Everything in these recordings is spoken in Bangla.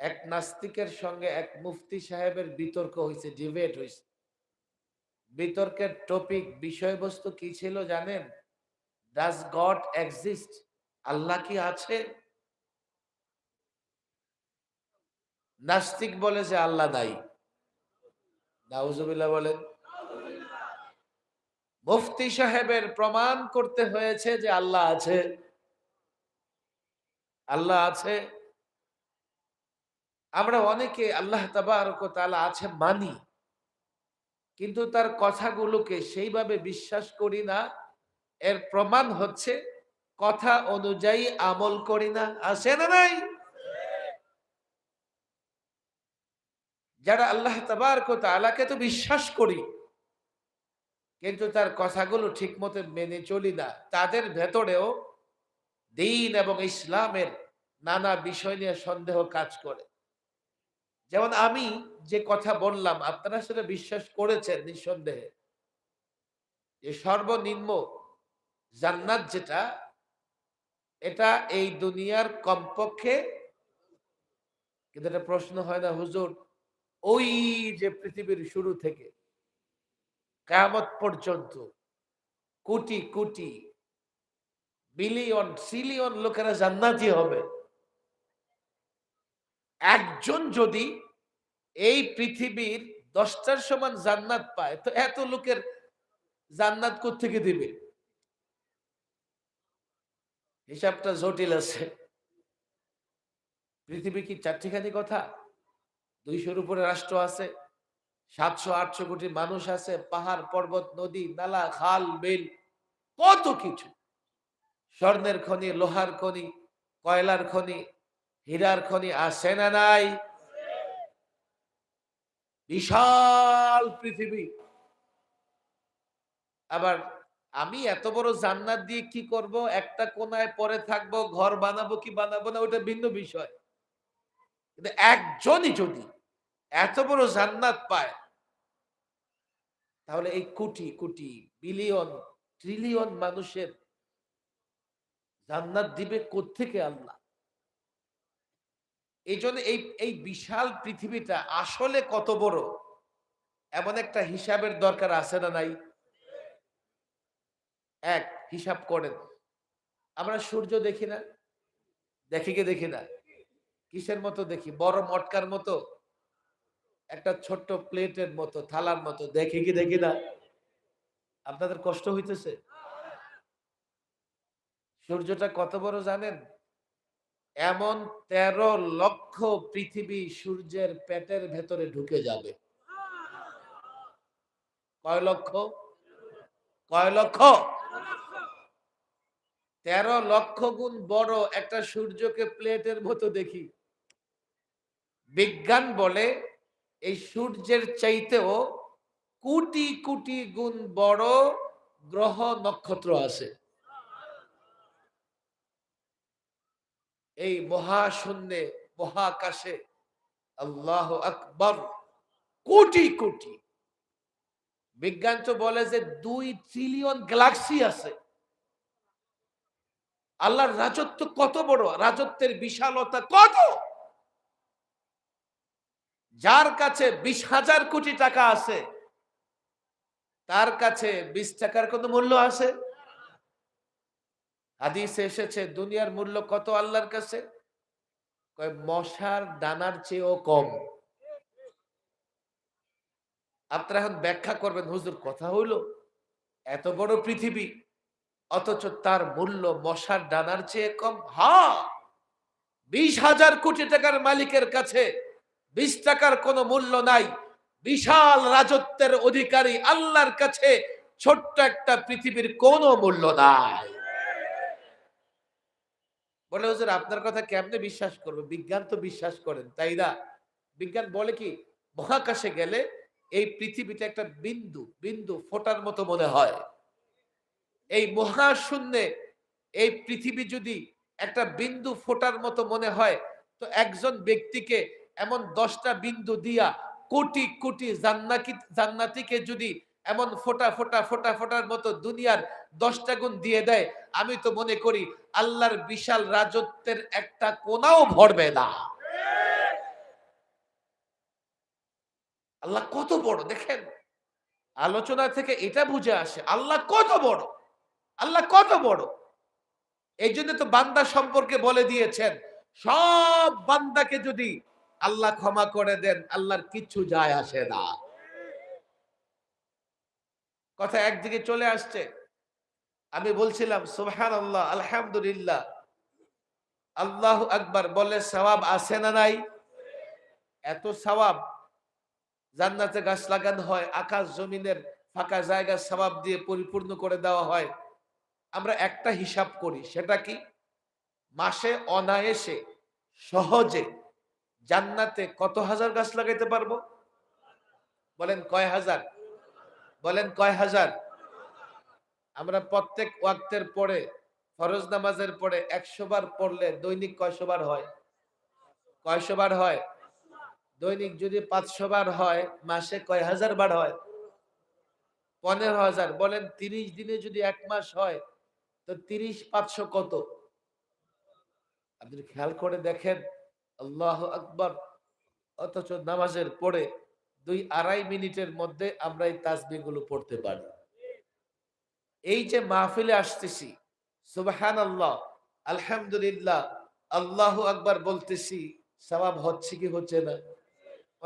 এক নাস্তিকের সঙ্গে এক মুফতি সাহেবের বিতর্ক হয়েছে ডিবেট হয়েছে বিতর্কের টপিক বিষয়বস্তু কি ছিল জানেন? ডাজ গড এক্সিস্ট আল্লাহ কি আছে? নাস্তিক বলে যে আল্লাহ নাই। নাউজুবিল্লাহ বলেন। মুফতি সাহেবের প্রমাণ করতে হয়েছে যে আল্লাহ আছে। আল্লাহ আছে। আমরা অনেকে আল্লাহ তাবারক তাআলা আছে মানি, কিন্তু তার কথাগুলোকে সেইভাবে বিশ্বাস করি না। এর প্রমাণ হচ্ছে কথা অনুযায়ী আমল করি না। আসে না নাই? যারা আল্লাহ তাবারক তাআলাকে তো বিশ্বাস করি, কিন্তু তার কথাগুলো ঠিক মতো মেনে চলি না। তাদের ভেতরেও দিন এবং ইসলামের নানা বিষয় নিয়ে সন্দেহ কাজ করে। যেমন আমি যে কথা বললাম, আপনারা সেটা বিশ্বাস করেছেন নিঃসন্দেহে। যে সর্বনিম্ন জান্নাত যেটা, এটা এই দুনিয়ার কমপক্ষে, কিন্তু এটা প্রশ্ন হয় না, হুজুর, ওই যে পৃথিবীর শুরু থেকে, কেয়ামত পর্যন্ত কোটি কোটি, বিলিয়ন, ট্রিলিয়ন লোকেরা জান্নাতি হবে। একজন যদি এই পৃথিবীর দশটার সমান জান্নাত পায়, তো এত লোকের জান্নাত থেকে দিবে? হিসাবটা জটিল আছে। পৃথিবী কি চারটিখানি কথা? দুইশোর উপরে রাষ্ট্র আছে, সাতশো, আটশো কোটি মানুষ আছে, পাহাড়, পর্বত, নদী, নালা, খাল, বিল, কত কিছু। স্বর্ণের খনি, লোহার খনি, কয়লার খনি হীরার খনি আছে না নাই? বিশাল পৃথিবী। আবার আমি এত বড় জান্নাত দিয়ে কি করব? একটা কোনায় পরে থাকব, ঘর বানাবো কি বানাবো না, ওটা ভিন্ন বিষয়। কিন্তু একজনই যদি এত বড় জান্নাত পায়, তাহলে এই কোটি কোটি, বিলিয়ন, ট্রিলিয়ন মানুষের জান্নাত দিবে কোত্থেকে আল্লাহ? এই জন্য এই এই বিশাল পৃথিবীটা আসলে কত বড়? এমন একটা হিসাবের দরকার আছে না নাই? এক, হিসাব করেন। আমরা সূর্য দেখি না? দেখি কি দেখি না? কিসের মতো দেখি? বড় মটকার মতো? একটা ছোট্ট প্লেটের মতো, থালার মতো। দেখি কি দেখি না? আপনাদের কষ্ট হইতেছে? সূর্যটা কত বড় জানেন? এমন তেরো লক্ষ পৃথিবী সূর্যের পেটের ভেতরে ঢুকে যাবে। কয় লক্ষ? কয় লক্ষ? তেরো লক্ষ গুণ বড় একটা সূর্যকে প্লেটের মতো দেখি। বিজ্ঞান বলে এই সূর্যের চাইতেও কোটি কোটি গুণ বড় গ্রহ নক্ষত্র আছে। এই মহাশূন্যে, মহাকাশে, আল্লাহ আকবর, কোটি কোটি। বিজ্ঞান তো বলে যে দুই ট্রিলিয়ন গ্যালাক্সি আছে। আল্লাহর রাজত্ব কত বড়? রাজত্বের বিশালতা কত? যার কাছে বিশ হাজার কোটি টাকা আছে, তার কাছে বিশ টাকার কোন মূল্য আছে? হাদিসে এসেছে, দুনিয়ার মূল্য কত আল্লাহর কাছে? মশার দানার চেয়েও কম। আপনারা এখন ব্যাখ্যা করবেন, হুজুর, কথা হইল, এত বড় পৃথিবী, অথচ তার মূল্য মশার ডানার চেয়ে কম। হা! বিশ হাজার কোটি টাকার মালিকের কাছে বিশ টাকার কোনো মূল্য নাই। বিশাল রাজত্বের অধিকারী আল্লাহর কাছে ছোট্ট একটা পৃথিবীর কোনো মূল্য নাই। বলে, হুজুর, আপনার কথা কেমনে বিশ্বাস করব? বিজ্ঞান তো বিশ্বাস করেন, তাই না? বিজ্ঞান বলে কি, মহাকাশে গেলে এই পৃথিবীটা একটা বিন্দু বিন্দু ফোটার মতো মনে হয়। এই মহাশূন্যে এই পৃথিবী যদি একটা বিন্দু ফোটার মতো মনে হয়, তো একজন ব্যক্তিকে এমন দশটা বিন্দু দিয়া কোটি কোটি জান্নাকি জান্নাতিকে যদি এমন ফোটা ফোটা ফোটা, ফোটার মতো দুনিয়ার দশটা গুণ দিয়ে দেয়। আমি তো মনে করি, আল্লাহর বিশাল রাজত্বের একটা কোনাও ভরবে না। আল্লাহ কত বড়, দেখেন। আলোচনা থেকে এটা বুঝে আসে, আল্লাহ কত বড়, আল্লাহ কত বড়। এই জন্য তো বান্দা সম্পর্কে বলে দিয়েছেন, সব বান্দাকে যদি আল্লাহ ক্ষমা করে দেন, আল্লাহর কিচ্ছু যায় আসে না। কথা একদিকে চলে আসছে। আমি বলছিলাম সুবহান আল্লাহ আলহামদুলিল্লাহ। আল্লাহ আকবার। বলে, সওয়াব আছে না নাই? এত সওয়াব জান্নাতে গাছ লাগানো হয়, আকাশ জমিনের ফাঁকা জায়গা সওয়াব দিয়ে পরিপূর্ণ করে দেওয়া হয়। আমরা একটা হিসাব করি, সেটা কি? মাসে অনায়াসে, সহজে জান্নাতে কত হাজার গাছ লাগাইতে পারব? বলেন, কয় হাজার? বলেন কয় হাজার? আমরা প্রত্যেক ওয়াক্তের পরে, ফরজ নামাজের পরে একশো বার পড়লে দৈনিক কয়শো বার হয়? কয়শো বার হয়? দৈনিক যদি পাঁচশো বার হয়, মাসে কয় হাজার বার হয়? পনেরো হাজার। বলেন তিরিশ দিনে যদি এক মাস হয়, তো তিরিশ পাঁচশো কত? আপনি খেয়াল করে দেখেন, আল্লাহ আকবর। অথচ নামাজের পরে দুই আড়াই মিনিটের মধ্যে আমরা এই তাসবিগুলো পড়তে পারি। এই যে মাহফিলে আসতেছি সুবহান আল্লাহ আলহামদুলিল্লাহ, আল্লাহ আকবার বলতেছি সবাব হচ্ছে কি হচ্ছে না?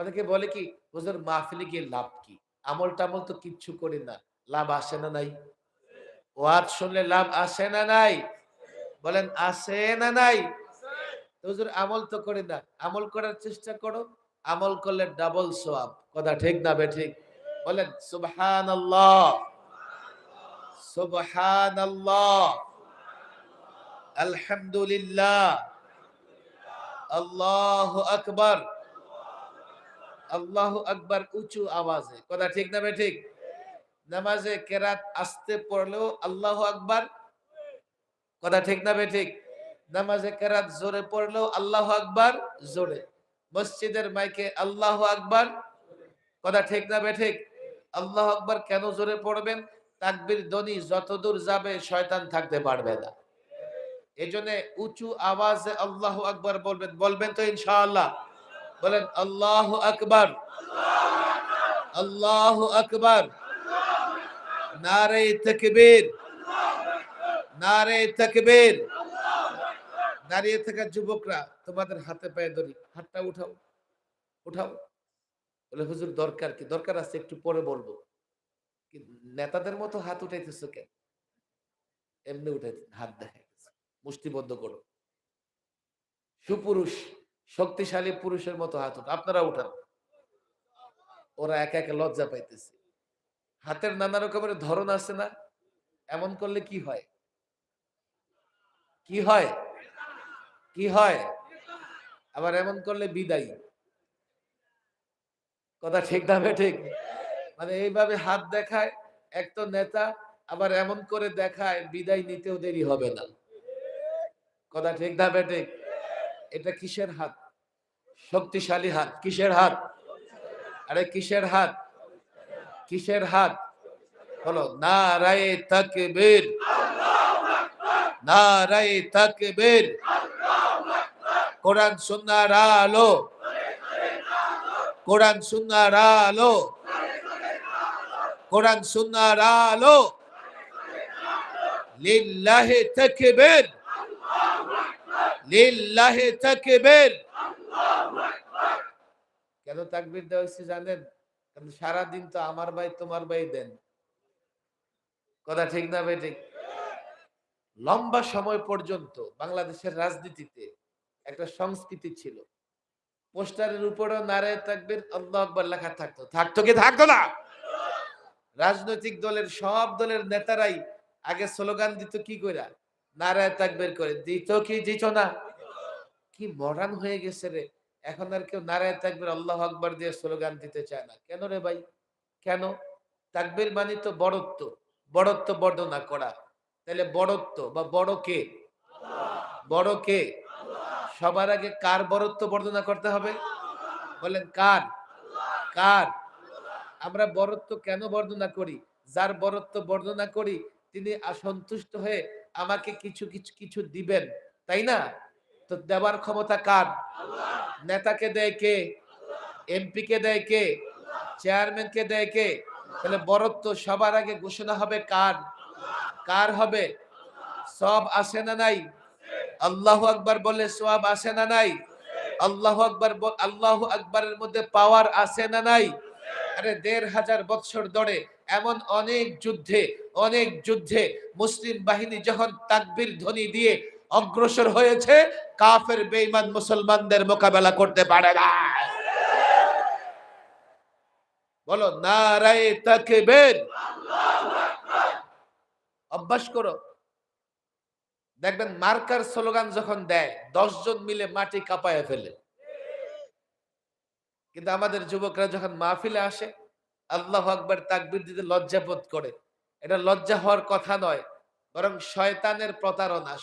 অনেকে বলে কি, হুজুর, মাহফিলে গিয়ে লাভ কি? আমল টামল তো কিচ্ছু করি না। লাভ আসে না নাই? ওয়াজ শুনলে লাভ আসে না নাই? বলেন, আসে না নাই? হুজুর, আমল তো করি না। আমল করার চেষ্টা করো আমল করলে ডাবল সোয়াব কথা ঠিক না বে ঠিক? বলেন সুবহান আল্লাহ সুবহান আল্লাহ আলহামদুলিল্লাহ। আল্লাহ আকবার। আল্লাহ আকবার উঁচু আওয়াজে। কথা ঠিক না বে ঠিক? নামাজে কেরাত আসতে পড়লেও আল্লাহ আকবার। কথা ঠিক না বে ঠিক? নামাজে কেরাত জোরে পড়লেও আল্লাহ আকবার, জোরে। মসজিদের মাইকে আল্লাহ আকবার। কথা ঠিক না বে ঠিক আল্লাহ আকবার কেন জোরে পড়বেন? তাকবির ধ্বনি যতদূর যাবে শয়তান থাকতে পারবে না। এই জন্য উঁচু আওয়াজে আল্লাহ আকবার বলবেন। বলবেন তো ইনশাআল্লাহ। বলেন, আল্লাহ আকবার। আল্লাহ আকবার। নারে তকবীর নারে তকবীর দাঁড়িয়ে থাকা যুবকরা তোমাদের হাতে পায়ে ধরি। হাতটা উঠাও উঠাও। বলে, হুজুর, দরকার কি? দরকার আছে, একটু পরে বলব। নেতাদের মতো হাত উঠাইতেছো কেন? এমনি উঠাই হাত দেখাইতেছে। মুষ্টিবদ্ধ করো। সুপুরুষ, শক্তিশালী পুরুষের মতো হাত উঠা আপনারা উঠান ওরা একা একা লজ্জা পাইতেছে। হাতের নানা রকমের ধরন আছে না? এমন করলে কি হয়? কি হয়? কি হয়? আবার এমন করলে বিদায়। কথা ঠিক না ঠিক? মানে এইভাবে হাত দেখায়, এক তো নেতা, আবার এমন করে দেখায়, বিদায় নিতেও দেরি হবে না। কথা ঠিক না ঠিক? এটা কিসের হাত? শক্তিশালী হাত। কিসের হাত? আরে কিসের হাত? কিসের হাত? বলো না রায়ে তাকবীর। না রায়ে তাকবীর। কোরআন সুন্নাহর আলো। কোরআন সুন্নাহর আলো। কোরআন সুন্নাহর আলো। লিল্লাহি তাকবীর। লিল্লাহি তাকবীর। কেন তাকবীর দেওয়া হয়েছে জানেন? কারণ সারাদিন তো আমার ভাই, তোমার ভাই দেন। কথা ঠিক না ভাই ঠিক? লম্বা সময় পর্যন্ত বাংলাদেশের রাজনীতিতে একটা সংস্কৃতি ছিল। পোস্টারের উপরেও নারায় তাকবীর আল্লাহ আকবার লেখা থাকতো। থাকতো কি থাকতো না? রাজনৈতিক দলের, সব দলের নেতারাই আগে স্লোগান দিত কি কইরা? নারায় তাকবীর করে। দিত কি, দিত না? কি মডার্ন হয়ে গেছে রে। এখন আর কেউ নারায় তাকবীর, আল্লাহ আকবার দিয়ে স্লোগান দিতে চায় না। কেন রে ভাই? কেন? তাকবীর মানে তো বড়ত্ব। বড়ত্ব বর্ণনা করা। তাহলে বড়ত্ব বা বড় কে? বড় কে? সবার আগে কার বরত্ব বর্ণনা করতে হবে? বলেন, কার? কার? আমরা বরত্ব কেন বর্ণনা করি? যার বরত্ব বর্ণনা করি, তিনি অসন্তুষ্ট হয়ে আমাকে কিছু কিছু কিছু দিবেন, তাই না? তো দেওয়ার ক্ষমতা কার? নেতাকে দেয় কে? এমপি কে দেয় কে? চেয়ারম্যানকে দেয় কে? তাহলে বরত্ব সবার আগে ঘোষণা হবে কার? কার হবে? সব আসে না নাই? আল্লাহ আকবার বলে সব আসে না নাই? আল্লাহ আকবার আল্লাহ আকবরের মধ্যে পাওয়ার আছে না নাই? আরে দেড় হাজার বৎসর ধরে এমন অনেক যুদ্ধে অনেক যুদ্ধে মুসলিম বাহিনী যখন তাকবির ধ্বনি দিয়ে অগ্রসর হয়েছে, কাফের, বেঈমান মুসলমানদের মোকাবেলা করতে পারে না। বলো, নারায়ে তাকবীর অভ্যাস করো। দেখবেন মার্কার স্লোগান যখন দেয় জন মিলে মাটি কাঁপায় ফেলে। কিন্তু আমাদের যুবকরা যখন মাহফিলে আসে, আল্লাহ আকবার তাকবির দিতে লজ্জা বোধ করে। এটা লজ্জা হওয়ার কথা নয়, বরং শয়তানের প্রতারণা